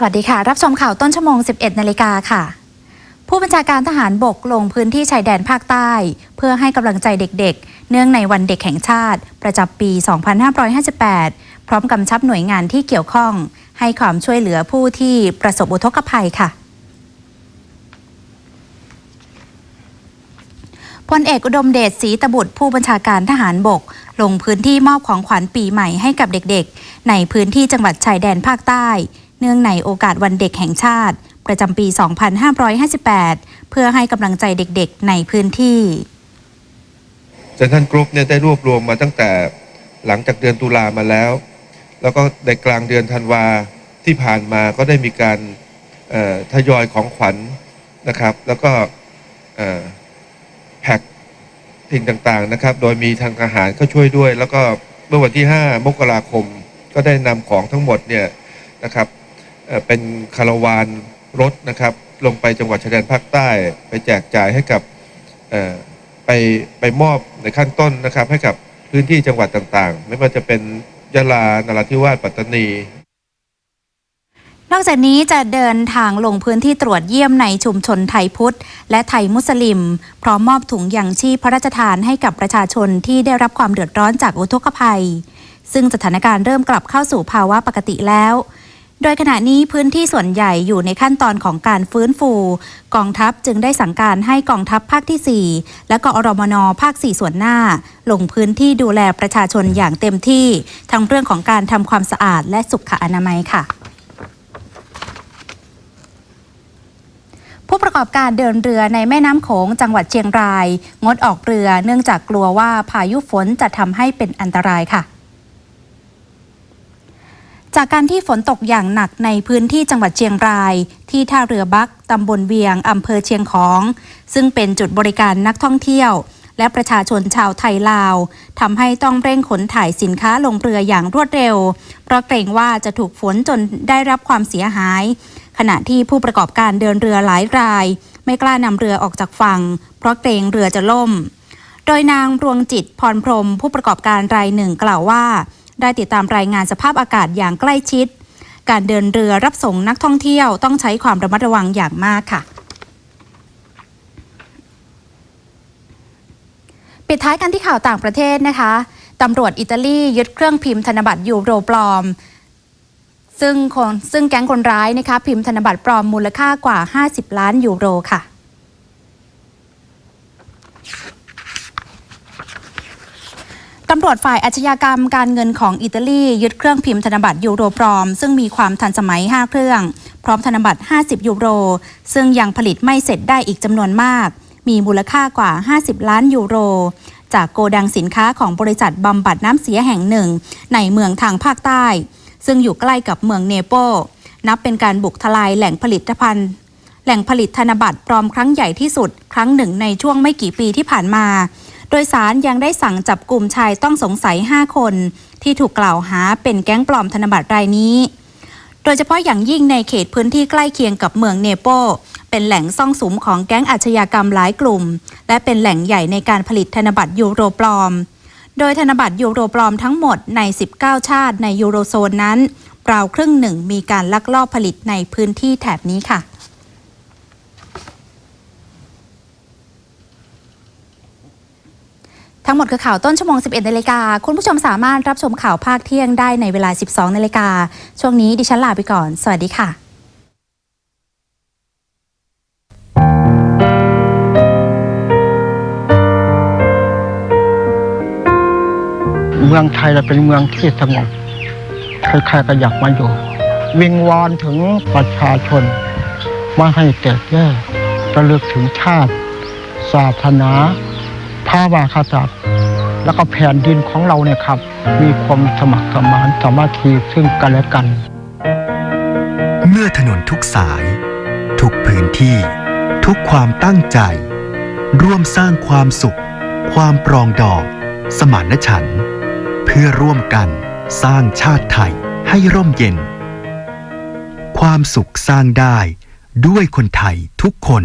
สวัสดีค่ะ รับชมข่าวต้นชั่วโมง 11 นาฬิกาค่ะ ผู้บัญชาการทหารบกลงพื้นที่ชายแดนภาคใต้ เพื่อให้กำลังใจเด็กๆ เนื่องในวันเด็กแห่งชาติ ประจำปี 2558 พร้อมกำชับหน่วยงานที่เกี่ยวข้อง ให้ความช่วยเหลือผู้ที่ประสบอุทกภัยค่ะพลเอกอุดมเดชศรีตบุตรผู้บัญชาการทหารบก ลงพื้นที่มอบของขวัญปีใหม่ให้กับเด็กๆ ในพื้นที่จังหวัดชายแดนภาคใต้ เนื่องในโอกาสวันเด็กแห่งชาติ ประจำปี 2558 เพื่อให้กำลังใจเด็กๆในพื้นที่เซนทันกรุ๊ปเนี่ยได้รวบรวมมาตั้งแต่หลังจากเดือนตุลามาแล้ว แล้วก็ในกลางเดือนธันวาที่ผ่านมาก็ได้มีการทยอยของขวัญนะครับ แล้วก็แพ็คสิ่งต่างๆนะครับ โดยมีทางทหารเข้าช่วยด้วย แล้วก็เมื่อวันที่ 5 มกราคมก็ได้นำของทั้งหมดเนี่ยนะครับ เป็นคาราวานรถนะครับ ลงไปจังหวัดชายแดนภาคใต้ ไปแจกจ่ายให้กับไปไปมอบในขั้นต้นนะครับ ให้กับพื้นที่จังหวัดต่างๆ ไม่ว่าจะเป็นยะลานราธิวาสปัตตานีนอกจากนี้จะเดินทางลงพื้นที่ตรวจเยี่ยมในชุมชนไทยพุทธ และไทยมุสลิม พร้อมมอบถุงยางชีพพระราชทานให้กับประชาชนที่ได้รับความเดือดร้อนจากอุทกภัย ซึ่งสถานการณ์เริ่มกลับเข้าสู่ภาวะปกติแล้ว โดยขณะนี้พื้นที่ส่วนใหญ่อยู่ในขั้นตอนของการฟื้นฟู กองทัพจึงได้สั่งการให้กองทัพภาคที่ 4 และกอรมนภาค 4 ส่วนหน้า ลงพื้นที่ดูแลประชาชนอย่างเต็มที่ ทั้งเรื่องของการทำความสะอาดและสุขอนามัยค่ะผู้ประกอบการเดินเรือในแม่น้ำโขงจังหวัดเชียงราย งดออกเรือเนื่องจากกลัวว่าพายุฝนจะทำให้เป็นอันตรายค่ะ จากการที่ฝนตกอย่างหนักในพื้นที่จังหวัดเชียงราย ที่ท่าเรือบักตำบลเวียงอำเภอเชียงของ ซึ่งเป็นจุดบริการนักท่องเที่ยว และประชาชนชาวไทยลาวทำให้ต้องเร่งขนถ่ายสินค้าลงเรืออย่างรวดเร็ว เพราะเกรงว่าจะถูกฝนจนได้รับความเสียหาย ขณะที่ผู้ประกอบการเดินเรือหลายราย ไม่กล้านำเรือออกจากฝั่ง เพราะเกรงเรือจะล่ม โดยนางรวงจิตพรพรมผู้ประกอบการรายหนึ่งกล่าวว่า ได้ติดตามรายงานสภาพอากาศอย่างใกล้ชิด การเดินเรือรับส่งนักท่องเที่ยวต้องใช้ความระมัดระวังอย่างมากค่ะ ปิดท้ายกันที่ข่าวต่างประเทศนะคะตำรวจอิตาลียึดเครื่องพิมพ์ธนบัตรยูโรปลอมซึ่งคนซึ่งแก๊งคนร้ายนะคะพิมพ์ธนบัตรปลอมมูลค่ากว่า 50 ล้านยูโรค่ะ ตำรวจฝ่ายอาชญากรรมการเงินของอิตาลียึดเครื่องพิมพ์ธนบัตรยูโรปลอม ซึ่งมีความทันสมัย 5 เครื่อง พร้อมธนบัตร 50 ยูโร ซึ่งยังผลิตไม่เสร็จได้อีกจำนวนมาก มีมูลค่ากว่า 50 ล้านยูโร จากโกดังสินค้าของบริษัทบำบัดน้ำเสียแห่งหนึ่ง ในเมืองทางภาคใต้ ซึ่งอยู่ใกล้กับเมืองเนโปลนับเป็นการบุกทลายแหล่งผลิตภัณฑ์แหล่งผลิตธนบัตรปลอมครั้งใหญ่ที่สุด ครั้งหนึ่งในช่วงไม่กี่ปีที่ผ่านมา โดยสารยังได้สั่งจับกลุ่มชายต้องสงสัย 5 คน ที่ถูกกล่าวหาเป็นแก๊งปลอมธนบัตรรายนี้ โดยเฉพาะอย่างยิ่งในเขตพื้นที่ใกล้เคียงกับเมืองเนโปลเป็นแหล่งซ่องสุมของแก๊งอาชญากรรมหลายกลุ่ม และเป็นแหล่งใหญ่ในการผลิตธนบัตรยูโรปลอม โดยธนบัตรยูโรปลอมทั้งหมดใน 19 ชาติในยูโรโซนนั้นราวครึ่งหนึ่งมีการลักลอบผลิตในพื้นที่แถบนี้ค่ะ ทั้งหมดคือข่าวต้นชั่วโมง 11นาฬิกาคุณผู้ชมสามารถรับชมข่าวภาคเที่ยงได้ในเวลา 12นาฬิกาช่วงนี้ดิฉันลาไปก่อน สวัสดีค่ะเมืองไทยเราเป็นเมืองที่สงบใครๆก็อยากมาอยู่ วิงวอนถึงประชาชนว่าให้แตกแยกระลึกถึงชาติ ศาสนา พระมากษัตย์แล้วก็แผ่นดินของเราเนี่ยครับ มีความสมัครสมานสามัคคีซึ่งกันและกัน เมื่อถนนทุกสาย ทุกพื้นที่ ทุกความตั้งใจ ร่วมสร้างความสุข ความปรองดอง สมานฉันท์เพื่อร่วมกันสร้างชาติไทยให้ร่มเย็น ความสุขสร้างได้ด้วยคนไทยทุกคน